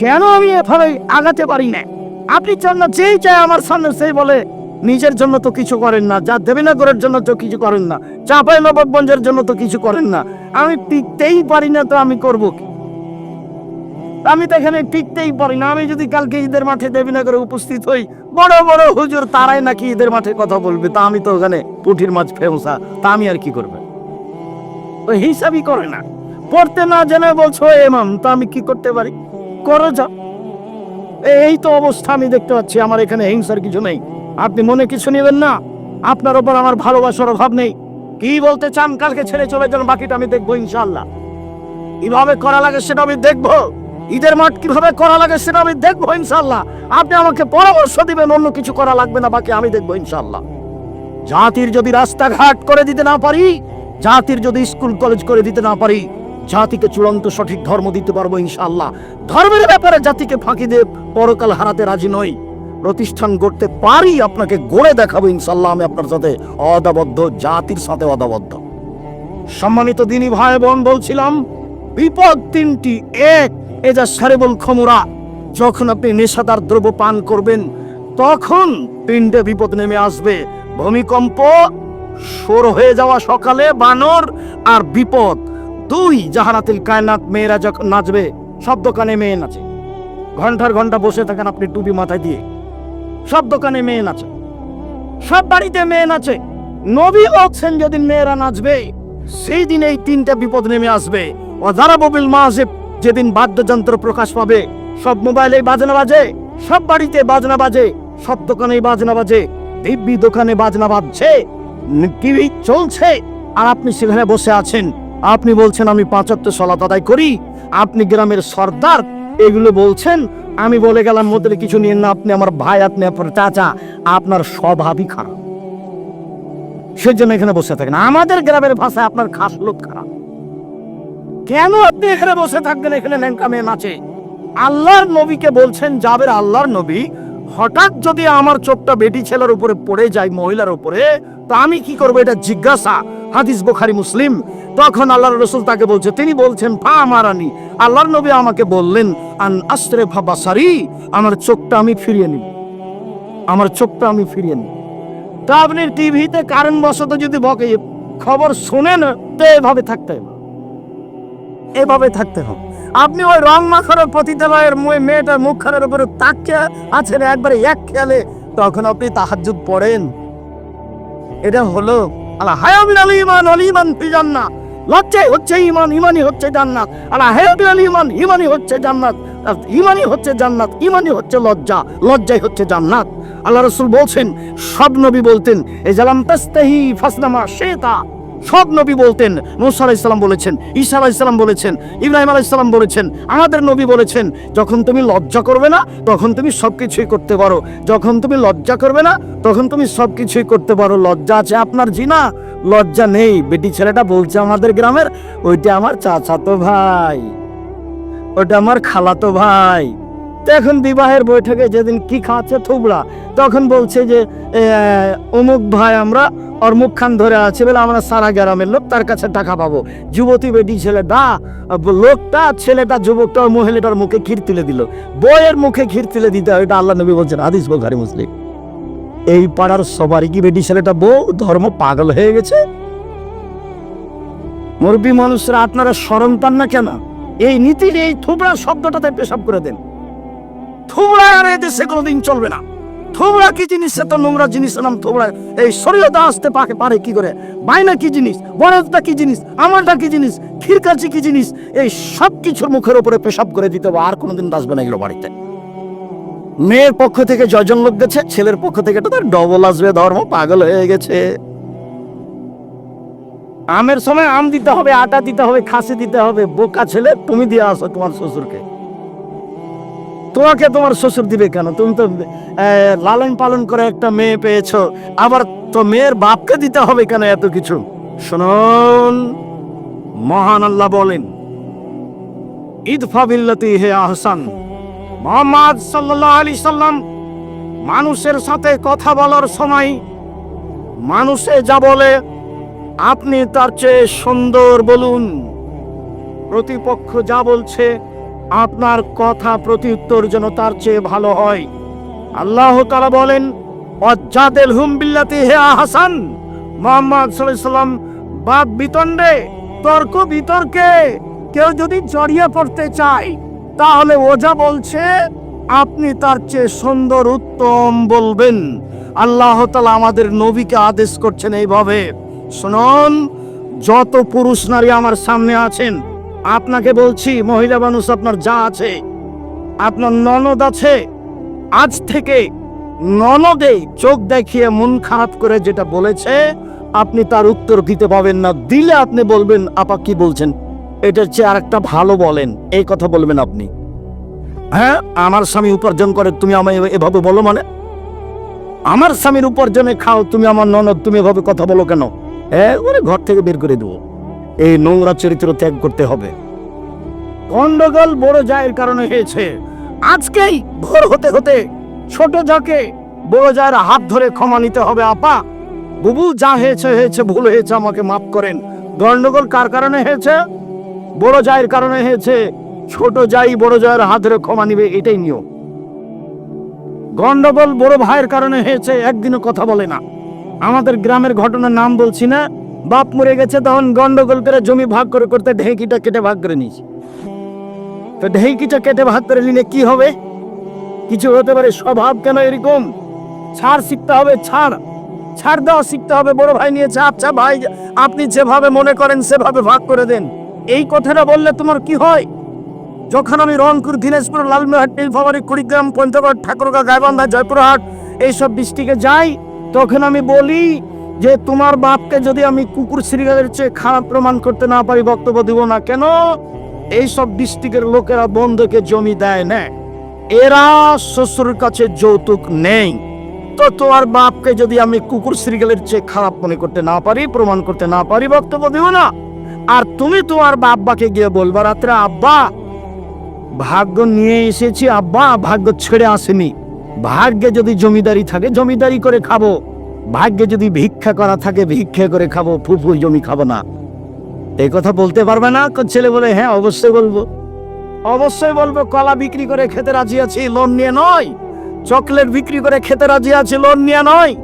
কেন আমি এভাবে আগাতে পারি না? আপনি চান না যেই চায় আমার সামনে সেই বলে, নিজের জন্য তো কিছু করেন না, যা দেবেনগরের জন্য তো কিছু করেন না চাপাই নবাবগঞ্জের জন্য তো কিছু করেন না। আমি টিকতেই পারি না তো আমি করব আমি তো এখানে টিকতেই পারি না। আমি যদি কালকে ঈদের মাঠে দেবীনগরে উপস্থিত হই, বড় বড় হুজুর তারাই নাকি ঈদের মাঠে কথা বলবে। তা আমি তো ওখানে পুঠির মাছ ফেমসা তা আমি আর কি করবে? ওই হিসাবই করে না। পড়তে না জেনে বলছো এমাম তা আমি কি করতে পারি? করো যা এই তো অবস্থা, আমি দেখতে পাচ্ছি, আমার এখানে হিংসার কিছু নেই। আপনি মনে কিছু নেবেন না? আপনার ওপর আমার ভালোবাসার অভাব নেই। কি বলতে চান? কালকে ছেড়ে চলে যান, বাকিটা আমি দেখব ইনশাল্লাহ কীভাবে করা লাগে সেটা আমি দেখব? ঈদের মাঠ কীভাবে করা লাগে সেটা আমি দেখব ইনশাল্লাহ আপনি আমাকে পরামর্শ দিবেন, অন্য কিছু করা লাগবে না, বাকি আমি দেখব ইনশাল্লাহ জাতির যদি রাস্তাঘাট করে দিতে না পারি, জাতির যদি স্কুল, কলেজ করে দিতে না পারি জাতিকে চূড়ান্ত সঠিক ধর্ম দিতে পারব ইনশাল্লাহ ধর্মের ব্যাপারে জাতিকে ফাঁকি দিয়ে পরকাল হারাতে রাজি নই। প্রতিষ্ঠান গড়তে পারি আপনাকে গড়ে দেখাবো ইনশাল্লাহ আমি আপনার সাথে অদাবদ্ধ, জাতির সাথে অদাবদ্ধ। সম্মানিত দিনী ভাই বোন, বলছিলাম, বিপদ তিনটি, এক এজা সারেবল খমুরা, যখন আপনি নেশাদার দ্রব্য পান করবেন, তখন তিনটে বিপদ নেমে আসবে। ভূমিকম্প, সর হয়ে যাওয়া সকালে বানর আর বিপদ। দুই জাহানাতিল কায়নাত মেয়েরা যখন নাচবে সব দোকানে মেয়ে নাচে। ঘণ্টার ঘণ্টা বসে থাকেন আপনি টুপি মাথায় দিয়ে। সব দোকানে মেয়ে নাচে। সব বাড়িতে মেয়ে নাচে। নবী বলছেন যেদিন মেয়েরা নাচবে, সেই দিন এই তিনটা বিপদ নেমে আসবে। ও যারা ববিল মাঝে যেদিন বাদ্যযন্ত্র প্রকাশ পাবে, সব মোবাইলে বাজনা বাজে, সব বাড়িতে বাজনা বাজে, সব দোকানে বাজনা বাজে, দিব্যি দোকানে বাজনা বাজছে, টিভি চলছে, আর আপনি সেখানে বসে আছেন। আপনি বলছেন আমি পাঁচাত্তর সলাত আদায় করি, আপনি গ্রামের সর্দার, এগুলো বলছেন, আমি বলে গেলাম মধ্যে কিছু নিয়ে না, আপনি আমার ভাই, আপনি আপনার চাচা, আপনার স্বভাবই খারাপ। সেজন্য এখানে বসে থাকেন। আমাদের গ্রামের ভাষায় আপনার খাস লোক খারাপ। কেন আপনি এখানে বসে থাকবেন? এখানে ল্যাংকা মেয়ে নাচে। আল্লাহর নবীকে বলছেন যাবের আল্লাহর নবী, হঠাৎ যদি আমার চোখটা বেটি ছেলের উপরে পড়ে যায়, মহিলার উপরে, তো আমি কি করব? এটা জিজ্ঞাসা। হাদিস বোখারি মুসলিম। তখন আল্লাহর রসুল তাকে বলছে, তিনি বলছেন, ফা মারানি আল্লাহর নবী আমাকে বললেন, আন আস্ত্রে ভাবাসারি আমার চোখটা আমি ফিরিয়ে নিই আমার চোখটা আমি ফিরিয়ে নিই তা আপনি টিভিতে কারণ বশত যদি বকে খবর শোনেন, তো এভাবে থাকতে হবে। এভাবে থাকতে হবে। আপনি ওই রং মাখার পতিতালয়ের মেয়েটার মুখখানের উপরে তাকিয়ে আছেন, একবারে এক খেয়ালে, তখন আপনি তাহাজ্জুদ পড়েন। এটা হলো আল্লাহ হায়াবিল আলী ইমান আলী ইমান ফি জান্নাত। লজ্জাই হচ্ছে ইমান ইমানই হচ্ছে জান্নাত। আলা হায়াবিল আলী ইমান ইমানই হচ্ছে জান্নাত। ইমানই হচ্ছে জান্নাত ইমানই হচ্ছে লজ্জা, লজ্জাই হচ্ছে জান্নাত। আল্লাহ রসুল বলছেন, সব নবী বলতেন এই জালাম তাস্তাহি ফাসনামা শেতা সব নবী বলতেন মুসা আলাইসাল্লাম বলেছেন, ঈসা আলাইসাল্লাম বলেছেন, ইব্রাহিম আলাইসাল্লাম বলেছেন, আমাদের নবী বলেছেন, যখন তুমি লজ্জা করবে না, তখন তুমি সব কিছুই করতে পারো। যখন তুমি লজ্জা করবে না, তখন তুমি সব কিছুই করতে পারো। লজ্জা আছে আপনার জিনা, লজ্জা নেই। বেটি ছেলেটা বলছে আমাদের গ্রামের, ওইটা আমার চাচাতো ভাই ওটা আমার খালাতো ভাই। তো এখন বিবাহের বৈঠকে যেদিন কি খাচ্ছে থুবড়া, তখন বলছে যে অমুক ভাই আমরা ওর মুখখান ধরে আছে বলে আমরা সারা গ্রামের লোক তার কাছে টাকা পাবো। যুবতী বেটি ছেলেটা লোকটা, ছেলেটা, যুবকটা ওই মহিলাটার মুখে ক্ষীর তুলে দিল। বইয়ের মুখে ক্ষীর তুলে দিতে হয়, এটা আল্লাহ নবী বলছেন আদিস বোখারি, মুসলিম। এই পাড়ার সবারই কি বেটি ছেলেটা বউ? ধর্ম পাগল হয়ে গেছে? মুরব্বী মানুষরা, আপনারা স্মরণ পান না কেন? এই নীতির এই থুবড়া শব্দটাতে পেশাব করে দেন। আর কোনোদিন চলবে না। থুবড়া কি জিনিস? সে তো নোংরা জিনিস নাম এই আসতে পাকে পারে কি করে? বাইনা কি জিনিস? কি জিনিস? আমারটা কি জিনিস? কি জিনিস? এই সব কিছুর মুখের উপরে পেশাব করে দিতে হবে, আর কোনোদিন আসবে না এগুলো বাড়িতে। মেয়ের পক্ষ থেকে জয়জন লোক গেছে, ছেলের পক্ষ থেকে তো তার ডবল আসবে, ধর্ম পাগল হয়ে গেছে। আমের সময় আম দিতে হবে, আটা দিতে হবে, খাসি দিতে হবে, বোকা ছেলে, তুমি দিয়ে আসো তোমার শ্বশুরকে। তোমাকে তোমার শ্বশুর দিবে কেন? তুমি তো লালন পালন করে একটা মেয়ে পেয়েছ। আবার তো মেয়ের বাপকে দিতে হবে কেন এত কিছু? শুনুন, মহান আল্লাহ বলেন ইদফা বিল্লাতি হে আহসান। মোহাম্মদ সাল্লাল্লাহু আলাইহি সাল্লাম মানুষের সাথে কথা বলার সময় মানুষে যা বলে, আপনি তার চেয়ে সুন্দর বলুন। প্রতিপক্ষ যা বলছে আপনার কথা প্রত্যুত্তর যেন তার চেয়ে ভালো হয়। আল্লাহ তালা বলেন, অজাদেল হুম বিল্লাতি হে হাসান। মোহাম্মদ সাল্লাম বাদ বিতণ্ডে, তর্ক বিতর্কে কেউ যদি জড়িয়ে পড়তে চায়, তাহলে ওজা বলছে, আপনি তার চেয়ে সুন্দর, উত্তম বলবেন। আল্লাহ তালা আমাদের নবীকে আদেশ করছেন এইভাবে, শুনুন, যত পুরুষ নারী আমার সামনে আছেন আপনাকে বলছি, মহিলা মানুষ, আপনার যা আছে, আপনার ননদ আছে, আজ থেকে ননদে চোখ দেখিয়ে মন খারাপ করে যেটা বলেছে, আপনি তার উত্তর দিতে পাবেন না। দিলে আপনি বলবেন, আপা কি বলছেন? এটার চেয়ে আর একটা ভালো বলেন, এই কথা বলবেন আপনি। হ্যাঁ আমার স্বামী উপার্জন করে, তুমি আমায় এভাবে বলো মানে? আমার স্বামীর উপার্জনে খাও, তুমি আমার ননদ, তুমি এভাবে কথা বলো কেন? হ্যাঁ ওরে ঘর থেকে বের করে দেবো। এই নোংরা চরিত্র ত্যাগ করতে হবে। গন্ডগোল বড় জায়ের কারণে হয়েছে। আজকেই ভোর হতে হতে ছোট যাকে বড় জায়ের হাত ধরে ক্ষমা নিতে হবে, আপা। বুবু যা হয়েছে হয়েছে, ভুল হয়েছে, আমাকে মাফ করেন। গন্ডগোল কার কারণে হয়েছে? বড় জায়ের কারণে হয়েছে। ছোট যাই বড় জায়ের হাত ধরে ক্ষমা নিবে, এটাই নিয়ম। গন্ডগোল বড় ভাইয়ের কারণে হয়েছে, একদিনও কথা বলে না। আমাদের গ্রামের ঘটনার নাম বলছি না। বাপ মরে গেছে, তখন গন্ডগোল করে জমি ভাগ করে করতে ঢেঁকিটা কেটে ভাগ করে নিয়েছি। তো ঢেঁকিটা কেটে ভাগ করে নিলে কি হবে? কিছু হতে পারে, স্বভাব কেন এরকম? ছাড় শিখতে হবে, ছাড়। ছাড় দেওয়া শিখতে হবে, বড় ভাই নিয়েছে আচ্ছা ভাই, আপনি যেভাবে মনে করেন, সেভাবে ভাগ করে দেন। এই কথাটা বললে তোমার কি হয়? যখন আমি রংপুর, দিনাজপুর লালমোহাট নীলফামারী, কুড়িগ্রাম, পঞ্চগড় ঠাকুরগা গাইবান্ধা, জয়পুরহাট, এইসব ডিস্ট্রিক্টে যাই, তখন আমি বলি যে তোমার বাপকে যদি আমি কুকুর শ্রীগালের চেয়ে খারাপ প্রমাণ করতে না পারি, বক্তব্য দিব না। কেন? এইসব ডিস্ট্রিক্টের লোকেরা বন্ধকে জমি দেয় না। এরা শ্বশুর কাছে যৌতুক নেই। তো তোমার বাপকে যদি আমি কুকুর শ্রীগালের চেয়ে খারাপ মনে করতে না পারি, প্রমাণ করতে না পারি, বক্তব্য দিব না। আর তুমি তোমার বাব্বাকে গিয়ে বলবা, রাত্রে আব্বা, ভাগ্য নিয়ে এসেছি আব্বা, ভাগ্য ছেড়ে আসেনি। ভাগ্যে যদি জমিদারি থাকে, জমিদারি করে খাব। ভাগ্যে যদি ভিক্ষা করা থাকে, ভিক্ষা করে খাব, ফুফু জমি খাব না। এই কথা বলতে পারবে না? ছেলে বলে হ্যাঁ অবশ্যই বলব। অবশ্যই বলব, কলা বিক্রি করে খেতে রাজি আছি, লোন নিয়ে নয়। চকলেট বিক্রি করে খেতে রাজি আছি, লোন নিয়ে নয়।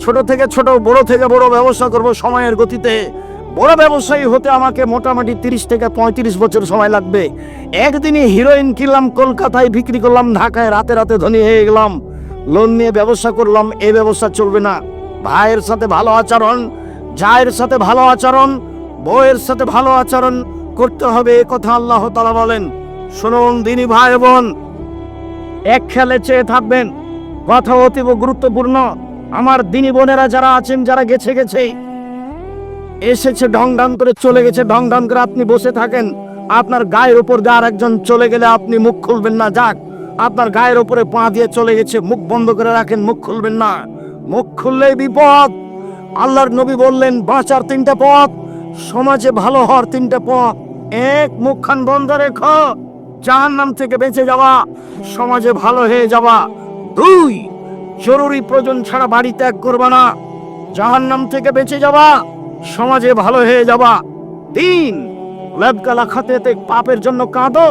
ছোট থেকে ছোট, বড় থেকে বড় ব্যবসা করব সময়ের গতিতে। বড় ব্যবসায়ী হতে আমাকে মোটামুটি তিরিশ থেকে পঁয়ত্রিশ বছর সময় লাগবে। একদিনই হিরোইন কিনলাম, কলকাতায় বিক্রি করলাম, ঢাকায় রাতে রাতে ধনী হয়ে গেলাম। লোন নিয়ে ব্যবসা করলাম এই ব্যবসা চলবে না। ভাইয়ের সাথে ভালো আচরণ, জায়ের সাথে ভালো আচরণ, বউয়ের সাথে ভালো আচরণ করতে হবে এ কথা আল্লাহ তালা বলেন। শুনুন দিনী ভাই বোন, এক খেলে চেয়ে থাকবেন, কথা অতীব গুরুত্বপূর্ণ। আমার দিনী বোনেরা যারা আছেন, যারা গেছে গেছে, এসেছে ঢং ঢং করে চলে গেছে ঢং ঢং করে আপনি বসে থাকেন, আপনার গায়ের উপর দিয়ে আর একজন চলে গেলে আপনি মুখ খুলবেন না। যাক, আপনার গায়ের উপরে পা দিয়ে চলে গেছে, মুখ বন্ধ করে রাখেন, মুখ খুলবেন না। মুখ খুললেই বিপদ। আল্লাহর নবী বললেন, বাঁচার তিনটা পথ, সমাজে ভালো হওয়ার তিনটা পথ। এক, মুখখান বন্ধ রেখো জাহান নাম থেকে বেঁচে যাওয়া, সমাজে ভালো হয়ে যাওয়া। দুই, জরুরি প্রয়োজন ছাড়া বাড়ি ত্যাগ করবা না। জাহান নাম থেকে বেঁচে যাওয়া, সমাজে ভালো হয়ে যাওয়া। তিন লেবগালা খাতে পাপের জন্য কাঁদো।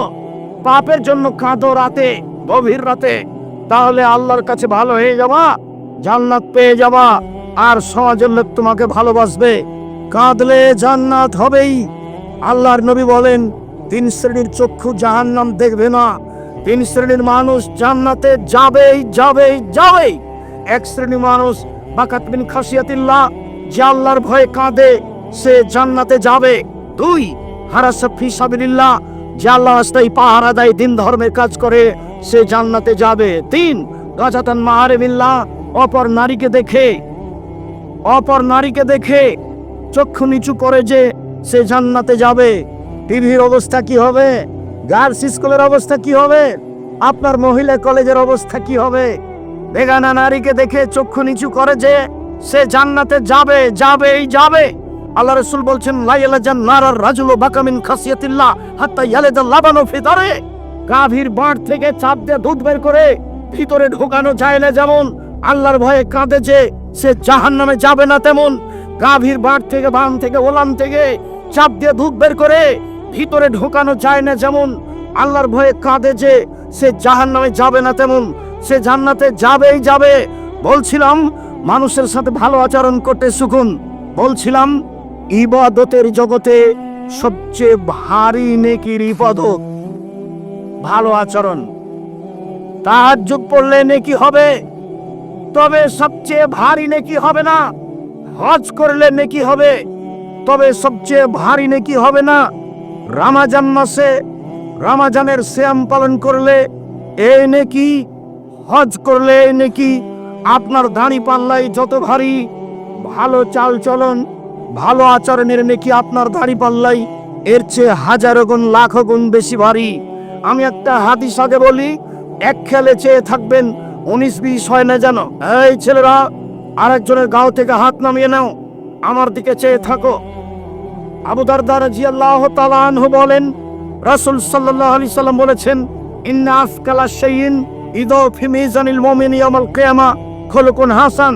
পাপের জন্য কাঁদো রাতে, গভীর রাতে। তাহলে আল্লাহর কাছে ভালো হয়ে যাবা জান্নাত পেয়ে যাবা। আর সমাজের লোক তোমাকে ভালোবাসবে। কাঁদলে জান্নাত হবেই। আল্লাহর নবী বলেন, তিন শ্রেণির চক্ষু জাহান্নাম দেখবে না। তিন শ্রেণির মানুষ জান্নাতে যাবেই যাবেই যাবেই। এক শ্রেণির মানুষ বাকাত বিন খাসিয়াতিল্লাহ, যে আল্লাহর ভয়ে কাঁদে, সে জান্নাতে যাবে। দুই, হারাসা ফি সাবিলিল্লাহ, যে আল্লাহ রাস্তায় পাহারা দেয় দিন ধর্মের কাজ করে, সে জান্নাতে যাবে। তিন, গাজাতান মাহারেমিল্লাহ অপর নারীকে দেখে, অপর নারীকে দেখে চক্ষু নিচু করে যে সে জান্নাতে যাবে। টিভির অবস্থা কি হবে? গার্লস স্কুলের অবস্থা কি হবে? আপনার মহিলা কলেজের অবস্থা কি হবে? বেগানা নারীকে দেখে চক্ষু নিচু করে যে সে জান্নাতে যাবে যাবে এই যাবে। আল্লাহ রসুল বলছেন, লাইলা জান্নার রাজুল বাকামিন খাসিয়াতিল্লাহ হাত্তা ইয়ালেদা লাবানো ফিতারে গাভীর বাঁট থেকে চাপ দিয়ে দুধ বের করে ভিতরে ঢোকানো যায় না যেমন আল্লাহর ভয়ে কাঁদে যে সে জাহান নামে যাবে না তেমন। গাভীর বাঁট থেকে বাম থেকে ওলান থেকে চাপ দিয়ে দুধ বের করে ভিতরে ঢোকানো যায় না যেমন। আল্লাহর ভয়ে কাঁদে যে সে জাহান নামে যাবে না তেমন। সে জান্নাতে যাবেই যাবে। বলছিলাম, মানুষের সাথে ভালো আচরণ করতে সুকুন বলছিলাম, ইবাদতের জগতে সবচেয়ে ভারী নেকির ইবাদত ভালো আচরণ। তাহার যুগ পড়লে নেকি হবে। তবে সবচেয়ে ভারী নেকি হবে না। হজ করলে নেকি হবে, তবে সবচেয়ে ভারী নেকি হবে না। রামাজান মাসে রামাজানের শ্যাম পালন করলে এই নেকি, হজ করলে এই নেকি, আপনার দাড়ি পাল্লাই যত ভারী, ভালো চাল চলন ভালো আচরণের নেকি আপনার দাড়ি পাল্লাই এর চেয়ে হাজারো গুণ, লাখো গুণ বেশি ভারী। আমি একটা হাদিস আগে বলি, এক খেলে চেয়ে থাকবেন উনিশ বিশ হয় না জানো? এই ছেলেরা আরেকজনের গাও থেকে হাত নামিয়ে নাও। আমার দিকে চেয়ে থাকো। আবু দারদার জিয়াল্লাহ তালানহু বলেন, রাসূল সাল্লাল্লাহু আলাইহি সাল্লাম বলেছেন, ইন্না আফকালা শাইইন ইদো ফি মিজানিল মুমিন ইয়াউমাল কিয়ামা। খলকুন হাসান,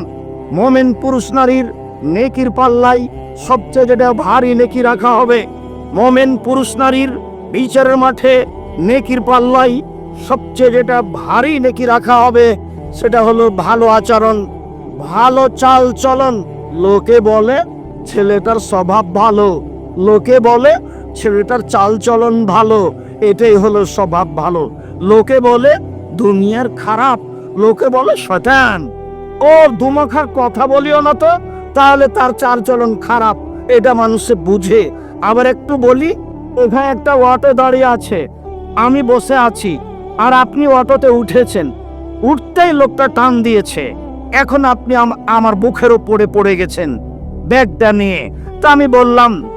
মুমিন পুরুষ নারীর নেকির পাল্লাই সবচেয়ে যেটা ভারী নেকি রাখা হবে। মুমিন পুরুষ নারীর বিচারের মাঠে নেকির পাল্লাই সবচেয়ে যেটা ভারী নেকি রাখা হবে, সেটা হলো ভালো আচরণ, ভালো চাল চলন। লোকে বলে, ছেলেটার স্বভাব ভালো। লোকে বলে, ছেলেটার চাল চলন ভালো। এটাই হলো স্বভাব ভালো। লোকে বলে, দুনিয়ার খারাপ। লোকে বলে, শয়তান। ও দুমাখার কথা বলিও না তো, তাহলে তার চাল চলন খারাপ। এটা মানুষে বুঝে। আবার একটু বলি, এখানে একটা অটো দাঁড়িয়ে আছে। আমি বসে আছি। আর আপনি অটোতে উঠেছেন। উঠতেই লোকটা টান দিয়েছে। এখন আপনি আম- আমার বুকের উপরে পড়ে গেছেন। ব্যাগটা নিয়ে। তা আমি বললাম,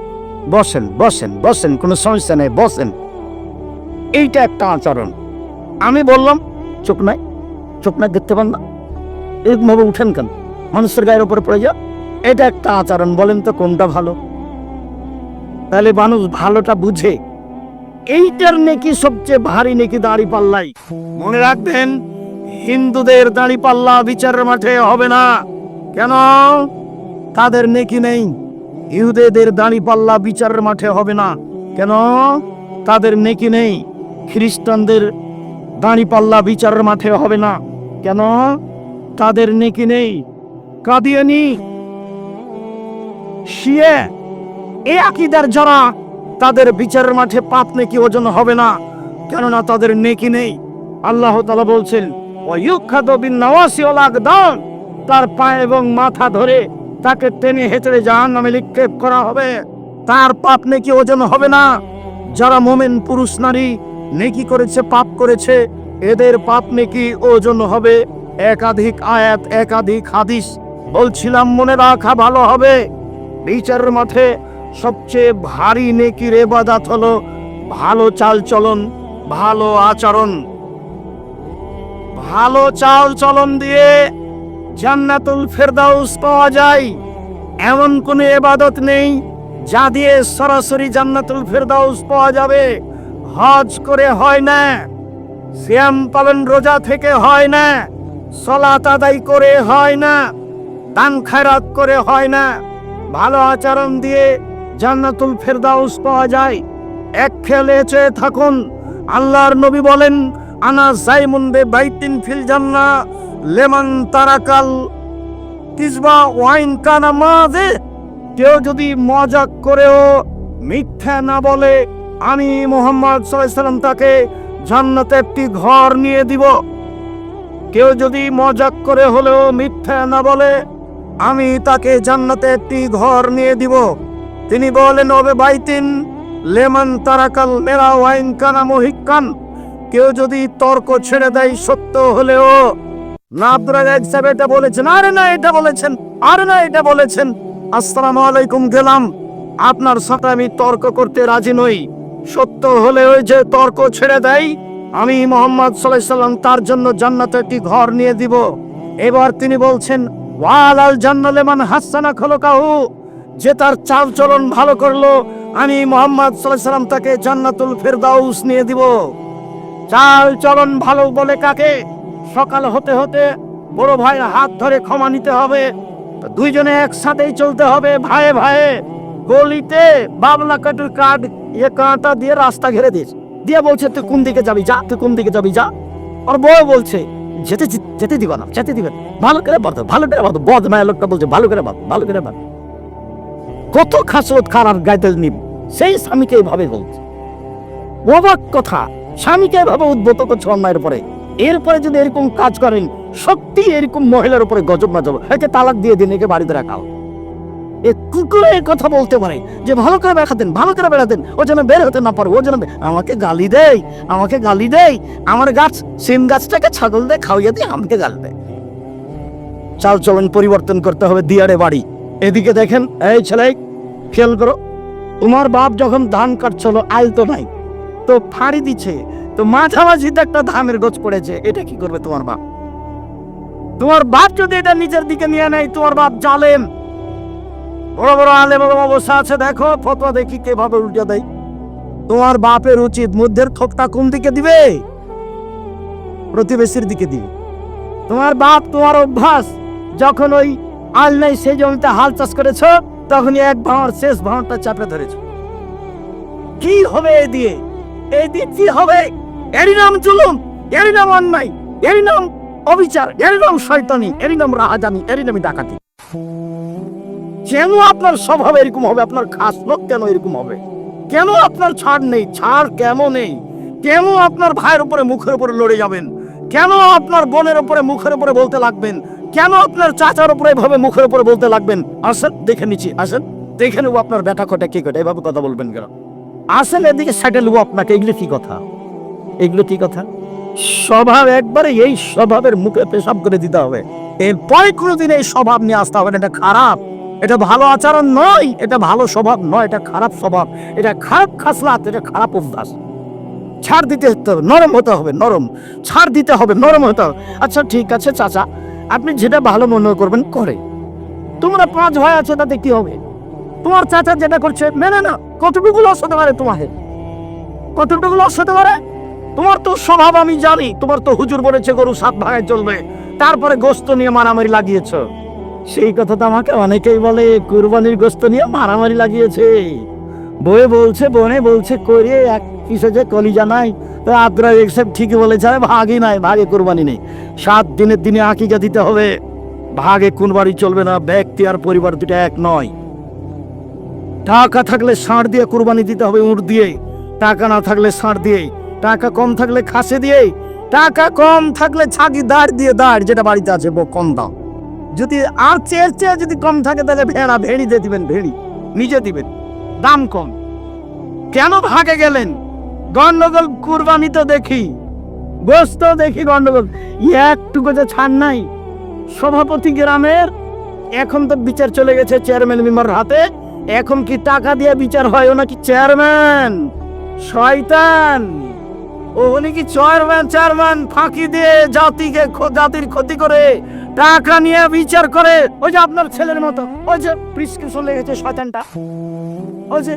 বসেন বসেন বসেন, কোনো সমস্যা নেই, বসেন। এইটা একটা আচরণ। আমি বললাম, চোখ নাই চোখ নাই, দেখতে পান না। এরকমভাবে উঠেন কেন? মানুষের গায়ের উপরে পড়ে যা এটা একটা আচরণ, বলেন তো কোনটা ভালো? তাহলে মানুষ ভালোটা বুঝে। এইটার নেকি সবচেয়ে ভারী নেকি দাড়ি পাল্লাই। মনে রাখবেন, হিন্দুদের দাড়ি পাল্লা বিচারের মাঠে হবে না। কেন? তাদের নেকি নেই। ইহুদেদের দাড়ি পাল্লা বিচারের মাঠে হবে না। কেন? তাদের নেকি নেই। খ্রিস্টানদের দাড়ি পাল্লা বিচারের মাঠে হবে না। কেন? তাদের নেকি নেই। কাদিয়ানি, শিয়ে, এ আকিদার যারা তাদের বিচারের মাঠে পাপ নেকি ওজন হবে না, কেননা তাদের নেকি নেই। আল্লাহ তালা বলছেন তার পা এবং মাথা ধরে তাকে টেনে হেঁচড়ে জাহান নামে নিক্ষেপ করা হবে। তার পাপ নেকি ওজন হবে না। যারা মোমেন পুরুষ নারী নেকি করেছে, পাপ করেছে, এদের পাপ নেকি ওজন হবে। একাধিক আয়াত, একাধিক হাদিস, বলছিলাম মনে রাখা ভালো হবে। বিচারের মাঠে সবচেয়ে ভারী নেকির এবাদাত হলো ভালো চাল চলন, ভালো আচরণ। ভালো চাল চলন দিয়ে জান্নাতুল ফেরদাউস পাওয়া যায়। এমন কোনো এবাদত নেই যা দিয়ে সরাসরি জান্নাতুল ফেরদাউস পাওয়া যাবে। হজ করে হয় না শ্যাম পালন রোজা থেকে হয় না, সলাত আদায় করে হয় না, দান খায়রাত করে হয় না। ভালো আচরণ দিয়ে জান্নাতুল ফেরদাউস পাওয়া যায়। এক খেলে চেয়ে থাকুন। আল্লাহর নবী বলেন, আনা সাইমুন বে বাইতিন ফিল জান্না, লেমন তারাকাল কিসবা ওয়াইন কানা মাঝে কেউ যদি মজাক করেও মিথ্যা না বলে, আমি মোহাম্মদ সাল্লাম তাকে জান্নাতে একটি ঘর নিয়ে দিব। কেউ যদি মজাক করে হলেও মিথ্যা না বলে, আমি তাকে জান্নাতে একটি ঘর নিয়ে দিব। তিনি বলেন, ওবে বাইতিন, লেমন তারাকাল মেরা ওয়াইন কানা মহিকান কেউ যদি তর্ক ছেড়ে দেয় সত্য হলেও। না আব্দুল রাজাক সাহেব এটা বলেছেন। আরে না, এটা বলেছেন। আরে না, এটা বলেছেন। আসসালামু আলাইকুম, গেলাম। আপনার সাথে আমি তর্ক করতে রাজি নই। সত্য হলে ওই যে তর্ক ছেড়ে দেয়, আমি মোহাম্মদ সাল্লাহ সাল্লাম তার জন্য জান্নাতে একটি ঘর নিয়ে দিব। এবার তিনি বলছেন ওয়াল আল জান্নালেমান হাসানা খলকাহু। যে তার চাল চলন ভালো করল, আমি মোহাম্মদ সাল্লাম তাকে জান্নাতুল ফেরদাউস নিয়ে দিব। চাল চলন ভালো বলে কাকে? সকাল হতে হতে বড় ভাইয়ের হাত ধরে ক্ষমা নিতে হবে। দুইজনে একসাথেই চলতে হবে ভাইয়ে ভাইয়ে। গলিতে বাবলা কাটুর কাঠ ইয়ে কাঁটা দিয়ে রাস্তা ঘিরে দিয়েছে দিয়ে বলছে, তুই কোন দিকে যাবি? যা, তুই কোন দিকে যাবি? যা। আর বউ বলছে, যেতে, যেতে- যেতে দিব না, যেতে দিবেন ভালো করে বাদ ভালো করে বাদ বদ মায়ের লোকটা বলছে, ভালো করে বাদ ভালো করে বাদ কত খাসরত খারাপ গাইতে নিব? সেই স্বামীকে এইভাবে বলছে। অবাক কথা, স্বামীকে এভাবে উদ্ভূত করছে অন্যায়ের পরে এরপরে যদি এরকম কাজ করেন, সত্যি এরকম মহিলার উপরে গজব যাব একে তালাক দিয়ে দিন, একে বাড়িতে রাখাও। এ কুকুরে কথা বলতে পারে? যে ভালো করে বেড়াতেন, ভালো করে বেড়াতেন, ও যেন বের হতে না পারে, ও যেন আমাকে গালি দেয়, আমাকে গালি দেয়। আমার গাছ, সিম গাছটাকে ছাগল দিয়ে খাওয়াইয়া দিয়ে আমাকে গাল দেয়। চাল চলন পরিবর্তন করতে হবে দিয়ারে বাড়ি। এদিকে দেখেন, এই ছেলে খেয়াল করো। তোমার বাপ যখন ধান কাটছিল, আইল তো নাই। তো ফাড়ি দিচ্ছে তো মাঝামাঝিতে একটা ধানের গোছ পড়েছে। এটা কি করবে তোমার বাপ? তোমার বাপ যদি এটা নিজের দিকে নিয়ে নেয়, তোমার বাপ জালেম। বড় বড় আলেম অবস্থা আছে, দেখো, ফতোয়া দেখি কীভাবে উল্টে দেয়। তোমার বাপের উচিত মধ্যের থোকটা কোন দিকে দিবে? প্রতিবেশীর দিকে দিবে। তোমার বাপ তোমার অভ্যাস, যখন ওই আল নেই সেই জমিতে হাল চাষ করেছ তখনই এক ভাঁড়, শেষ ভাঁড়টা চাপে ধরেছ। কি হবে এ দিয়ে? এই দিয়ে কি হবে? এরই নাম জুলুম, এরই নাম অন্যায়, এরই নাম অবিচার, এরই নাম শয়তানি, এরই নাম রাহাজানি, এরই নাম ডাকাতি। কেন আপনার স্বভাব এরকম হবে? আপনার খাস লোক কেন এরকম হবে? কেন আপনার ছাড় নেই? ছাড় কেন নেই? কেন আপনার ভাইয়ের উপরে মুখের উপরে লড়ে যাবেন? কেন আপনার বোনের উপরে মুখের উপরে বলতে লাগবেন? কেন আপনার চাচার উপরে এভাবে মুখের উপরে বলতে লাগবেন? আসেন, দেখে নিচ্ছি, আসেন। দেখে নেব আপনার বেটা কটা, কি কটা, এভাবে কথা বলবেন কেন? আসেন, এদিকে সাইডে নেব আপনাকে। এগুলো কি কথা? এগুলো কি কথা? স্বভাব একবারে এই স্বভাবের মুখে পেশাব করে দিতে হবে। এরপরে কোনোদিন এই স্বভাব নিয়ে আসতে হবে এটা খারাপ। এটা ভালো আচরণ নয়। এটা ভালো স্বভাব নয়। এটা খারাপ স্বভাব। এটা খারাপ খাসলাত। এটা খারাপ অভ্যাস। ছাড় দিতে হবে। নরম হতে হবে। নরম। ছাড় দিতে হবে। নরম হতে হবে। আচ্ছা ঠিক আছে, চাচা। আপনি যেটা ভালো মনে করবেন, করে। তোমরা পাঁচ ভাই আছে, তাতে কি হবে? তোমার চাচা যেটা করছে, মেনে না কতটুকু লস হতে পারে তোমাকে? কতটুকু লস হতে পারে? তোমার তো স্বভাব আমি জানি, তোমার তো হুজুর বলেছে, গরু সাত ভাগে চলবে। তারপরে গোস্ত নিয়ে মারামারি লাগিয়েছ। সেই কথা তো আমাকে অনেকেই বলে, কুরবানির গোস্ত নিয়ে মারামারি লাগিয়েছে। বয়ে বলছে, বনে বলছে করে এক কিসে যে কলিজা নাই, তো আপনারা এসব ঠিকই বলেছে, আরে ভাগই নাই, ভাগে কোরবানি নেই। সাত দিনের দিনে আকিকা দিতে হবে। ভাগে কোন বাড়ি চলবে না, ব্যক্তি আর পরিবার দুটা এক নয়। টাকা থাকলে ষাঁড় দিয়ে কোরবানি দিতে হবে উঁট দিয়ে। টাকা না থাকলে ষাঁড় দিয়ে। টাকা কম থাকলে খাসে দিয়ে। টাকা কম থাকলে ছাগি দাঁড় দিয়ে দাঁড়, যেটা বাড়িতে আছে কম দাম যদি আর চেয়ে চেয়ে যদি কম থাকে, তাহলে ভেড়া, ভেড়ি দিয়ে দিবেন, ভেড়ি। নিজে দিবেন। দাম কম। কেন ভাগে গেলেন? গন্ডগোল কুরবানি তো দেখি, গোস্ত দেখি গন্ডগোল একটুকু যে ছাড় নাই, সভাপতি গ্রামের, এখন তো বিচার চলে গেছে চেয়ারম্যান মেম্বার হাতে, এখন কি টাকা দিয়ে বিচার হয় ও নাকি চেয়ারম্যান শয়তান! ও, উনি কি চেয়ারম্যান চেয়ারম্যান ফাঁকি দিয়ে জাতিকে জাতির ক্ষতি করে টাকা নিয়ে বিচার করে? ওই যে আপনার ছেলের মতো, ওই যে প্রিসক্রিপশন লেগেছে শয়তানটা। ওই যে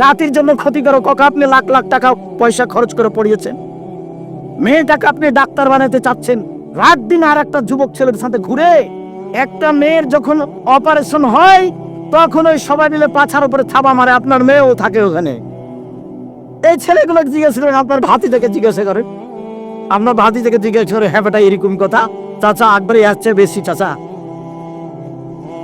জাতির জন্য ক্ষতিকারক কাকা আপনি লাখ লাখ টাকা পয়সা খরচ করে পড়িয়েছেন মেয়েটাকে আপনি ডাক্তার বানাতে চাচ্ছেন, রাত দিন আর একটা যুবক ছেলের সাথে ঘুরে, একটা মেয়ের যখন অপারেশন হয়, তখন ওই সবাই মিলে পাছার উপরে থাবা মারে, আপনার মেয়েও থাকে ওখানে। এই ছেলেগুলো জিজ্ঞেস করেন, আপনার ভাতি থেকে জিজ্ঞাসা করেন। আপনার ভাতি থেকে জিজ্ঞেস করে হ্যাঁ বেটা, এরকম কথা। চাচা একবারে আসছে বেশি, চাচা।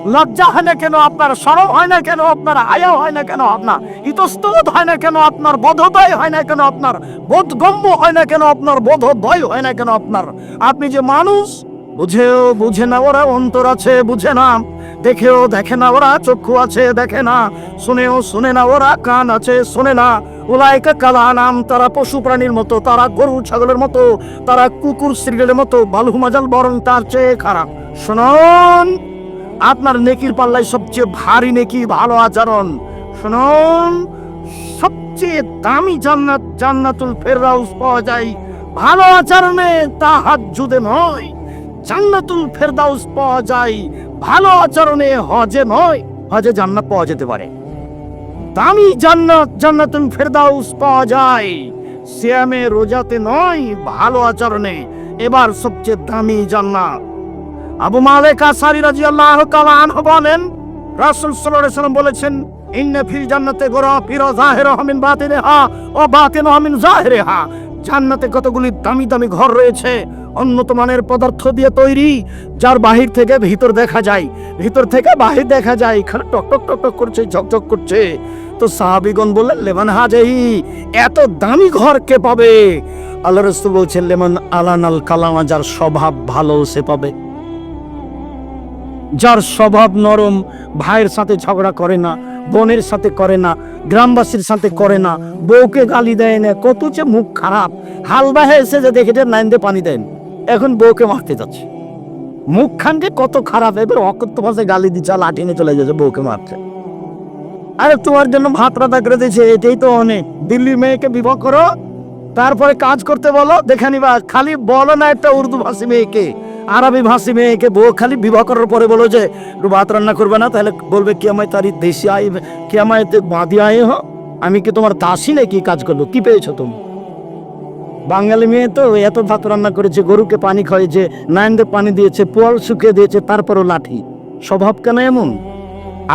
লজ্জা হয় না কেন আপনার, সরব হয় না কেন আপনার আয়া হয় না কেন আপনার, ইতস্তত হয় না কেন আপনার, বোধোদয় হয় না কেন আপনার, বোধগম্য হয় না কেন আপনার, বোধোদয় হয় না কেন আপনার। আপনি যে মানুষ, বুঝেও বুঝে না ওরা, অন্তর আছে বুঝে না। দেখেও দেখে না ওরা, চক্ষু আছে দেখে না। শুনেও শুনে না ওরা, কান আছে শুনে না। ওলাইকা কালা নাম তারা পশু প্রাণীর মতো, তারা গরু ছাগলের মতো, তারা কুকুর শ্রীলের মতো বালু মাজাল বরং তার চেয়ে খারাপ। শুনুন। আপনার নেকির পাল্লায় সবচেয়ে ভারী নেকি ভালো আচরণ। শুনুন, সবচেয়ে দামি জান্নাত, জান্নাতুল ফেরদাউস পাওয়া যায় ভালো আচরণে তা হাত জুদে নয়। জান্নাতুল ফেরদাউস পাওয়া যায় ভালো আচরণে হজে নয়। হজে জান্নাত পাওয়া যেতে পারে। দামি জান্নাত, জান্নাতুল ফেরদাউস পাওয়া যায় সিয়ামে, রোজাতে নয়, ভালো আচরণে। এবার সবচেয়ে দামি জান্নাত। আবু মালেক আসারি রাজি আল্লাহ কালান বলেন, রাসুল সাল্লাম বলেছেন, ইন্না ফিল জান্নাতে গোরা ফিরা জাহেরা মিন বাতিনহা ও বাতিনহা মিন জাহেরিহা। জান্নাতে কতগুলি দামি দামি ঘর রয়েছে উন্নত মানের পদার্থ দিয়ে তৈরি, যার বাহির থেকে ভিতর দেখা যায়, ভিতর থেকে বাহির দেখা যায়, এখানে টক টক করছে ঝকঝক করছে। তো সাহাবিগণ বললেন, লেমন হাজাই এত দামি ঘর কে পাবে? আল্লাহ রসুল বলছেন, লেমন আলান আল কালামা, যার স্বভাব ভালো সে পাবে। যার স্বভাব নরম, ভাইয়ের সাথে ঝগড়া করে না, বোনের সাথে করে না, গ্রামবাসীর সাথে করে না, বউকে গালি দেয় না, কত যে মুখ খারাপ। হালবা এসে যে দেখেছে নাইন্দে পানি দেন, এখন বউকে মারতে যাচ্ছে। মুখ খানকে কত খারাপ, এবার অকত্য ভাষায় গালি দিচ্ছে লাঠি নিয়ে চলে যাচ্ছে বউকে মারতে। আরে তোমার জন্য ভাত রান্না করে দিয়েছে, এটাই তো অনেক দিল্লি মেয়েকে বিবাহ করো, তারপরে কাজ করতে বলো, দেখে নিবা, খালি বলো না একটা উর্দু ভাষী মেয়েকে। আরবি ভাষী মেয়েকে বউ খালি বিবাহ করার পরে বলো যে, একটু ভাত রান্না করবে না? তাহলে বলবে কি আমায় তারি দেশি আই কি আমায় বাঁধি আয় হ। আমি কি তোমার দাসী নাকি কাজ করল? কি পেয়েছ তুমি? বাঙালি মেয়ে তো এত ভাত রান্না করেছে, গরুকে পানি খাইয়েছে নায়নদের পানি দিয়েছে, পোয়াল শুকিয়ে দিয়েছে, তারপরও লাঠি। স্বভাব কেন এমন?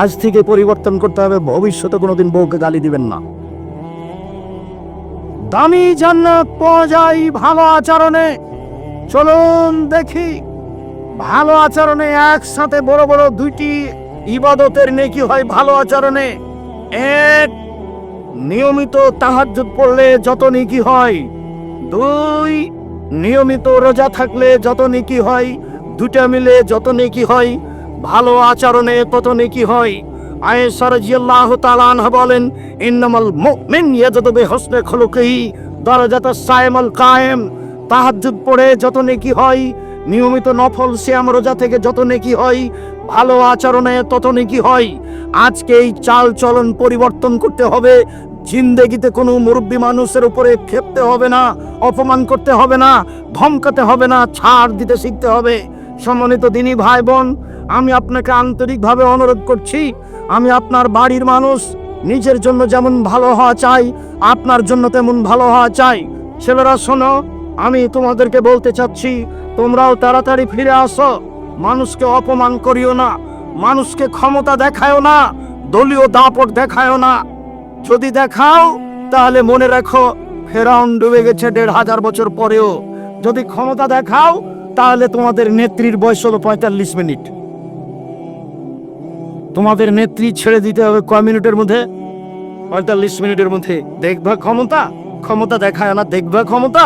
আজ থেকে পরিবর্তন করতে হবে, ভবিষ্যতে কোনোদিন বউকে গালি দিবেন না। দামি জান্নাত পাওয়া যায় ভালো আচরণে। চলুন দেখি। ভালো আচরণে একসাথে বড় বড় দুইটি ইবাদতের নেকি হয় ভালো আচরণে। এক, নিয়মিত তাহাজ্জুদ পড়লে যত নেকি হয়। দুই, নিয়মিত রোজা থাকলে যত নেকি হয়। দুটা মিলে যত নেকি হয়, ভালো আচরণে তত নেকি হয়। আয়েশা রাদিয়াল্লাহু তাআলা বলেন, ইন্নামাল মুমিন ইয়াজদু বিহুসনি খুলুকিহি, দারাজাত সাইমাল কায়েম। তাহাজ্জুদ পড়ে যত নেকি হয়, নিয়মিত নফল শ্যাম রোজা থেকে যত নেকি হয়, ভালো আচরণে তত নেকি হয়। আজকে এই চাল চলন পরিবর্তন করতে হবে, জিন্দেগিতে কোনো মুরব্বী মানুষের উপরে খেপতে হবে না, অপমান করতে হবে না, ধমকাতে হবে না, ছাড় দিতে শিখতে হবে। সম্মানিত দিনী ভাই বোন আমি আপনাকে আন্তরিকভাবে অনুরোধ করছি, আমি আপনার বাড়ির মানুষ, নিজের জন্য যেমন ভালো হওয়া চাই, আপনার জন্য তেমন ভালো হওয়া চাই। ছেলেরা শোনো আমি তোমাদেরকে বলতে চাচ্ছি, তোমরাও তাড়াতাড়ি ফিরে আসো। মানুষকে অপমান করিও না, মানুষকে ক্ষমতা দেখায়ও না, দলীয় দাপট দেখায়ও না। যদি দেখাও, তাহলে মনে রাখো, ফেরাউন ডুবে গেছে দেড় হাজার বছর পরেও। যদি ক্ষমতা দেখাও, তাহলে তোমাদের নেত্রীর বয়স হলো পঁয়তাল্লিশ মিনিট। তোমাদের নেত্রী ছেড়ে দিতে হবে কয় মিনিটের মধ্যে? পঁয়তাল্লিশ মিনিটের মধ্যে। দেখবা ক্ষমতা? ক্ষমতা দেখায় না, দেখবে ক্ষমতা?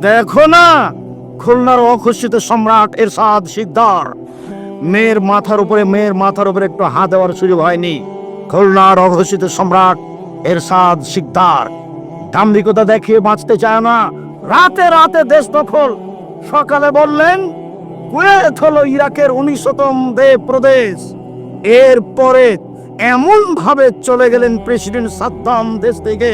দেখো না! খুলনার অঘোষিত সম্রাট এরশাদ সিকদার মেয়ের মাথার উপরে, মেয়ের মাথার উপরে একটু হাত দেওয়ার সুযোগ হয়নি। খুলনার অঘোষিত সম্রাট এরশাদ সিকদার দাম্ভিকতা দেখিয়ে বাঁচতে চায় না। রাতে রাতে দেশ দখল। সকালে বললেন, কুয়েত হলো ইরাকের উনিশতম দেব প্রদেশ এরপরে এমন ভাবে চলে গেলেন প্রেসিডেন্ট সাদ্দাম দেশ থেকে।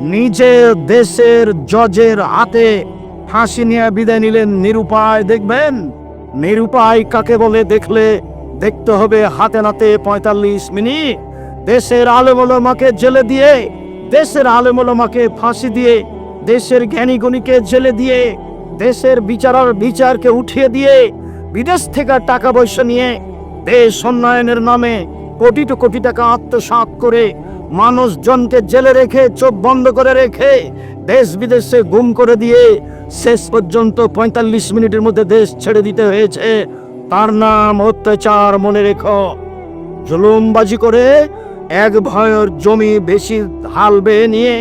নিজের দেশের জজের হাতে ফাঁসি নিয়ে বিদায় নিলেন নিরুপায়, দেখবেন? নিরুপায় কাকে বলে? দেখলে দেখতে হবে হাতে নাতে পঁয়তাল্লিশ মিনিট। দেশের আলেমলমাকে জেলে দিয়ে, দেশের আলেমলমাকে ফাঁসি দিয়ে, দেশের জ্ঞানী গুণীকে জেলে দিয়ে, দেশের বিচারার বিচারকে উঠিয়ে দিয়ে, বিদেশ থেকে টাকা পয়সা নিয়ে দেশ উন্নয়নের নামে কোটি কোটি টাকা আত্মসাৎ করে মানুষজনকে জেলে রেখে, চোখ বন্ধ করে রেখে, দেশ বিদেশে গুম করে দিয়ে শেষ পর্যন্ত পঁয়তাল্লিশ মিনিটের মধ্যে দেশ ছেড়ে দিতে হয়েছে। তার নাম অত্যাচার, মনে রেখো। জুলুমবাজি করে এক ভয়ের জমি বেশি হাল বেয়ে নিয়ে,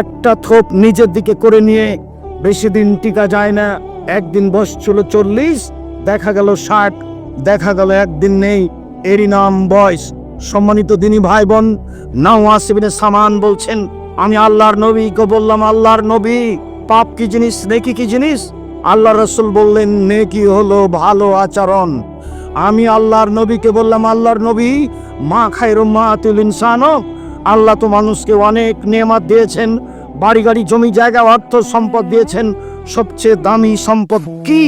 একটা থোপ নিজের দিকে করে নিয়ে, বেশি দিন টিকা যায় না। একদিন বয়স ছিল চল্লিশ, দেখা গেল ষাট, দেখা গেল একদিন নেই। এরই নাম বয়স। সম্মানিত দিনী ভাই বোন নাও আসিবিনে সামান বলছেন, আমি আল্লাহর নবীকে বললাম, আল্লাহর নবী, পাপ কি জিনিস, নেকি কি জিনিস? আল্লাহ রসুল বললেন, নেকি হলো ভালো আচরণ। আমি আল্লাহর নবীকে বললাম, আল্লাহর নবী, মা খাইরো মা তুল ইনসানো, আল্লাহ তো মানুষকে অনেক নেমাত দিয়েছেন, বাড়ি গাড়ি, জমি জায়গা, অর্থ সম্পদ দিয়েছেন, সবচেয়ে দামি সম্পদ কি?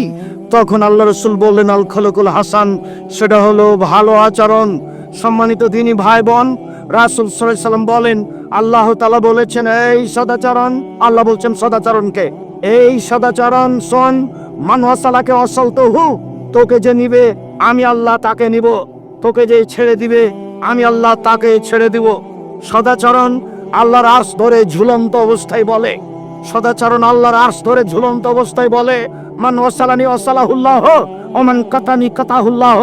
তখন আল্লাহ রসুল বললেন, আল খলকুল হাসান, সেটা হলো ভালো আচরণ। সম্মানিত দিনী ভাই বোন রাসুল সাল্লাম বলেন, আল্লাহ তালা বলেছেন, এই সদাচরণ আল্লাহ বলছেন, সদাচরণকে এই সদাচরণ শোন মানুষালাকে অসল তো হু তোকে যে নিবে, আমি আল্লাহ তাকে নিব। তোকে যে ছেড়ে দিবে, আমি আল্লাহ তাকে ছেড়ে দিব। সদাচরণ আল্লাহর আর্শ ধরে ঝুলন্ত অবস্থায় বলে। সদাচরণ আল্লাহর আর্শ ধরে ঝুলন্ত অবস্থায় বলে, মান ওসালানি ওসালাহুল্লাহ ওমান কাতানি কাতাহুল্লাহ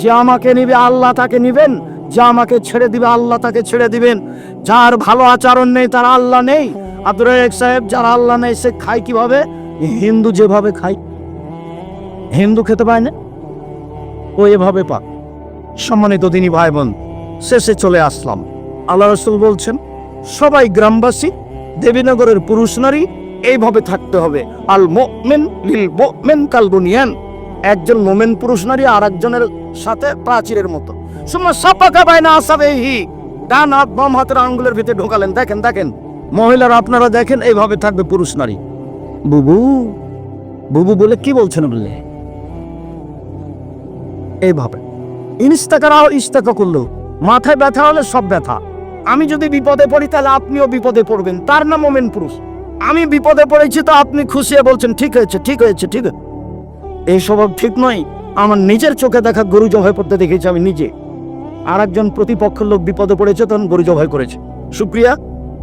যে আমাকে নিবে আল্লাহ তাকে নিবেন, যে আমাকে ছেড়ে দিবে আল্লাহ তাকে ছেড়ে দিবেন। যার ভালো আচরণ নেই, তার আল্লাহ নেই। আব্দুর সাহেব, যার আল্লাহ নেই, সে খায় কীভাবে? হিন্দু যেভাবে খায়। হিন্দু খেতে পায় না? ও এভাবে পা সম্মানিত দিনী ভাই বোন শেষে চলে আসলাম। আল্লাহ রসুল বলছেন, সবাই গ্রামবাসী, দেবীনগরের পুরুষ নারী, এইভাবে থাকতে হবে। আল মোমেন লিল মোমেন কাল বুনিয়ান একজন মোমেন পুরুষ নারী আর একজনের সাথে প্রাচীরের মতো। ডান হাত, বাম হাতের আঙ্গুলের ভিতরে ঢোকালেন। দেখেন দেখেন। আপনারা দেখেন, এইভাবে থাকবে পুরুষ নারী। বুবু বুবু বলে কি বলছেন বললে এইভাবে। ইনস্তাকারাও ইস্তাকা করল। মাথায় ব্যথা হলে সব ব্যথা। আমি যদি বিপদে পড়ি, তাহলে আপনিও বিপদে পড়বেন। তার নাম মোমেন পুরুষ। আমি বিপদে পড়েছি তো আপনি খুশিয়ে বলছেন, ঠিক হয়েছে ঠিক হয়েছে ঠিক হয়েছে। এই স্বভাব ঠিক নয়। আমার নিজের চোখে দেখা গরু জবাই করতে দেখেছি আমি নিজে। আর একজন প্রতিপক্ষের লোক বিপদে পড়েছে, তখন গরু জবাই করেছে। সুপ্রিয়া,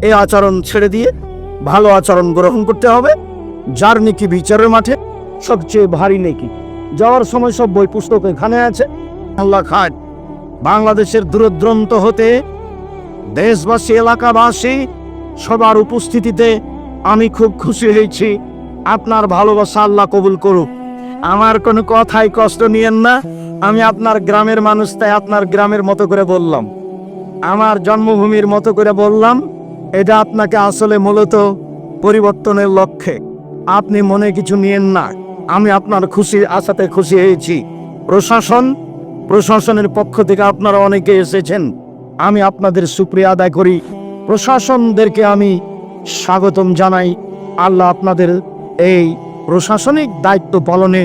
এই আচরণ ছেড়ে দিয়ে ভালো আচরণ গ্রহণ করতে হবে। যার নাকি বিচারের মাঠে, সবচেয়ে ভারী নেকি। যাওয়ার সময় সব বই পুস্তক এখানে আছে। আল্লাহ খান বাংলাদেশের দূরদ্রন্ত হতে দেশবাসী, এলাকাবাসী, সবার উপস্থিতিতে আমি খুব খুশি হয়েছি। আপনার ভালোবাসা আল্লাহ কবুল করুক। আমার কোনো কথাই কষ্ট নিয়েন না। আমি আপনার গ্রামের মানুষ, তাই আপনার গ্রামের মতো করে বললাম। আমার জন্মভূমির মতো করে বললাম, এটা আপনাকে আসলে মূলত পরিবর্তনের লক্ষ্যে। আপনি মনে কিছু নিয়েন না। আমি আপনার খুশি আশাতে খুশি হয়েছি। প্রশাসন, প্রশাসনের পক্ষ থেকে আপনারা অনেকে এসেছেন। আমি আপনাদের সুক্রিয়া আদায় করি। প্রশাসনদেরকে আমি স্বাগতম জানাই। আল্লাহ আপনাদের এই প্রশাসনিক দায়িত্ব পালনে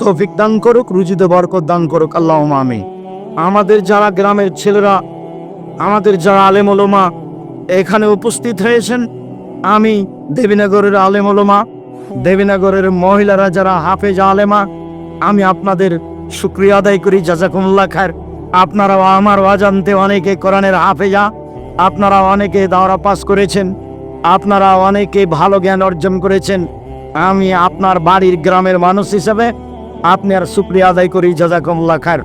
তৌফিক দান করুক রুজিতে বরকত দান করুক আল্লাহ আমি আমাদের যারা গ্রামের ছেলেরা, আমাদের যারা আলেমলমা এখানে উপস্থিত হয়েছেন, আমি দেবীনগরের আলেমলমা দেবীনগরের মহিলারা যারা হাফেজ আলেমা, আমি আপনাদের শুক্রিয়া আদায় করি, জাজাকুমুল্লাহ খার আপনারাও আমার অজান্তে অনেকে কোরআনের হাফেজা আপনারা অনেকে দাওরা পাস করেছেন আপনারা অনেকে ভালো জ্ঞান অর্জন করেছেন। আমি আপনার বাড়ির গ্রামের মানুষ হিসেবে আপনি আর শুক্রিয়া আদায় করি, জাজাকুমুল্লাহ খার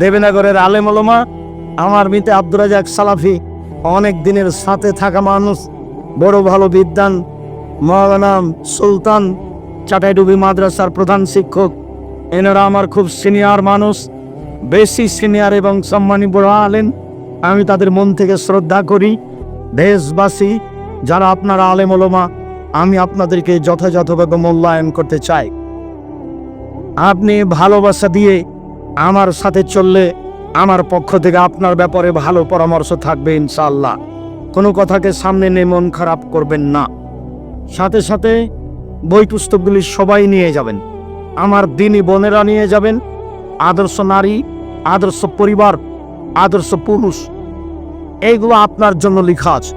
দেবীনগরের আলেমলমা আমার মিতে আব্দুর রাজাক সালাফি, অনেক দিনের সাথে থাকা মানুষ, বড় ভালো বিদ্যান মহানাম সুলতান, চাটাইডুবি মাদ্রাসার প্রধান শিক্ষক। এনারা আমার খুব সিনিয়র মানুষ, বেশি সিনিয়র এবং সম্মানী বড় আলেন আমি তাদের মন থেকে শ্রদ্ধা করি। দেশবাসী, যারা আপনারা আলেম ওলমা আমি আপনাদেরকে যথাযথভাবে মূল্যায়ন করতে চাই। আপনি ভালোবাসা দিয়ে আমার সাথে চললে আমার পক্ষ থেকে আপনার ব্যাপারে ভালো পরামর্শ থাকবে ইনশাল্লাহ কোনো কথাকে সামনে নিয়ে মন খারাপ করবেন না। সাথে সাথে বই পুস্তকগুলি সবাই নিয়ে যাবেন। আমার দিনী বোনেরা নিয়ে যাবেন। আদর্শ নারী, আদর্শ পরিবার, আদর্শ পুরুষ। এইগুলো আপনার জন্য লেখা আছে।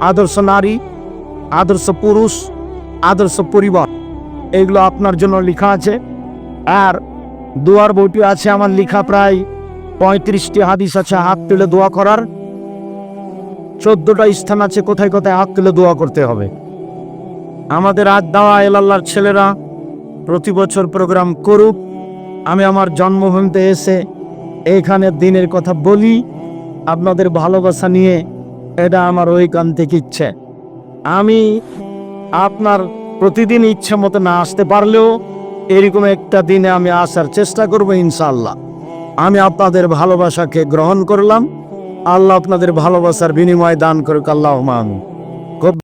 আদর্শ নারী আদর্শ পুরুষ, আদর্শ পরিবার, এগুলো আপনার জন্য লেখা আছে। আর দোয়ার বইটি আছে আমার লেখা প্রায় পঁয়ত্রিশটি হাদিস আছে, হাত তুলে দোয়া করার। চোদ্দটা স্থান আছে, কোথায় কোথায় হাত তুলে দোয়া করতে হবে। আমাদের আজ দাওয়া এলাল্লার ছেলেরা প্রতি বছর প্রোগ্রাম করুক। আমি আমার জন্মভূমিতে এসে এখানে দিনের কথা বলি। আপনাদের ভালোবাসা নিয়ে এটা আমার ঐকান্তিক ইচ্ছে। আমি আপনার প্রতিদিন ইচ্ছে মতো না আসতে পারলেও এরকম একটা দিনে আমি আসার চেষ্টা করব ইনশাল্লাহ আমি আপনাদের ভালোবাসাকে গ্রহণ করলাম। আল্লাহ আপনাদের ভালোবাসার বিনিময় দান করুক। আল্লাহ আমি